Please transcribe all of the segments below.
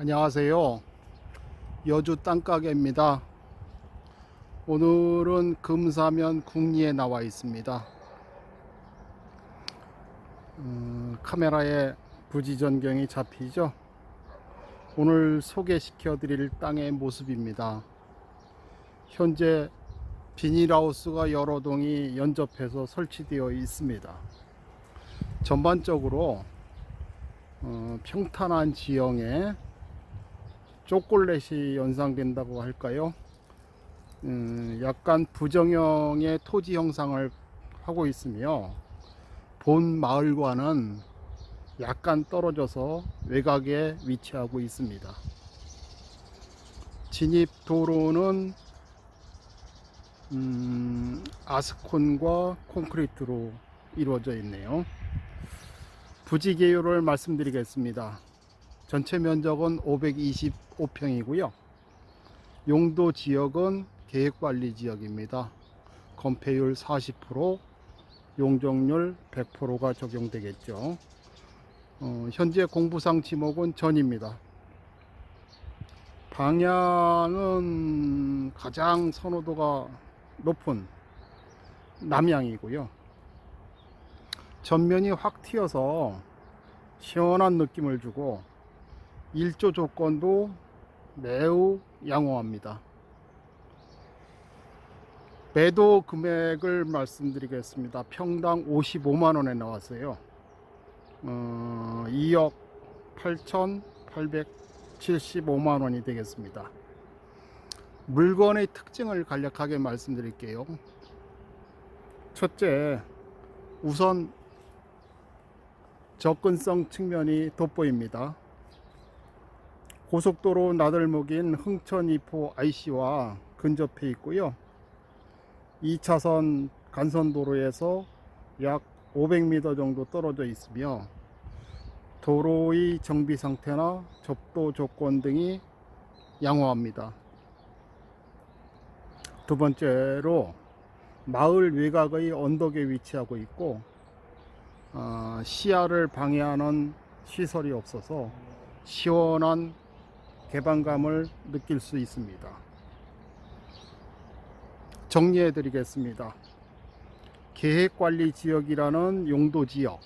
안녕하세요. 여주 땅가게입니다. 오늘은 금사면 궁리에 나와 있습니다. 음, 카메라에 부지 전경이 잡히죠. 오늘 소개시켜 드릴 땅의 모습입니다. 현재 비닐하우스가 여러 동이 연접해서 설치되어 있습니다. 전반적으로 어, 평탄한 지형에 초콜릿이 연상된다고 할까요? 음, 약간 부정형의 토지 형상을 하고 있으며 본 마을과는 약간 떨어져서 외곽에 위치하고 있습니다. 진입 도로는 음, 아스콘과 콘크리트로 이루어져 있네요. 부지 개요를 말씀드리겠습니다. 전체 면적은 525평이고요. 용도 지역은 계획관리 지역입니다. 건폐율 40%, 용적률 100%가 적용되겠죠. 어, 현재 공부상 지목은 전입니다. 방향은 가장 선호도가 높은 남향이고요. 전면이 확 튀어서 시원한 느낌을 주고 일조 조건도 매우 양호합니다. 매도 금액을 말씀드리겠습니다. 평당 55만 원에 나왔어요. 어, 2억 8,875만 원이 되겠습니다. 물건의 특징을 간략하게 말씀드릴게요. 첫째, 우선 접근성 측면이 돋보입니다. 고속도로 나들목인 흥천 2포 IC와 근접해 있고요. 2차선 간선도로에서 약 500m 정도 떨어져 있으며 도로의 정비 상태나 접도 조건 등이 양호합니다. 두 번째로 마을 외곽의 언덕에 위치하고 있고 어, 시야를 방해하는 시설이 없어서 시원한 개방감을 느낄 수 있습니다. 정리해 드리겠습니다. 계획관리 지역이라는 용도 지역,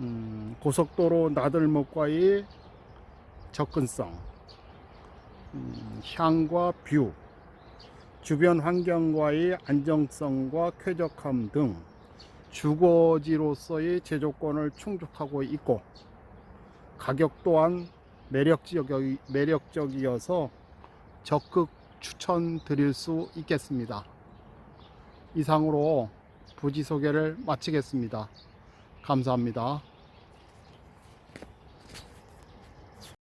음, 고속도로 나들목과의 접근성, 음, 향과 뷰, 주변 환경과의 안정성과 쾌적함 등 주거지로서의 제조건을 충족하고 있고 가격 또한 매력적, 매력적이어서 적극 추천드릴 수 있겠습니다. 이상으로 부지 소개를 마치겠습니다. 감사합니다.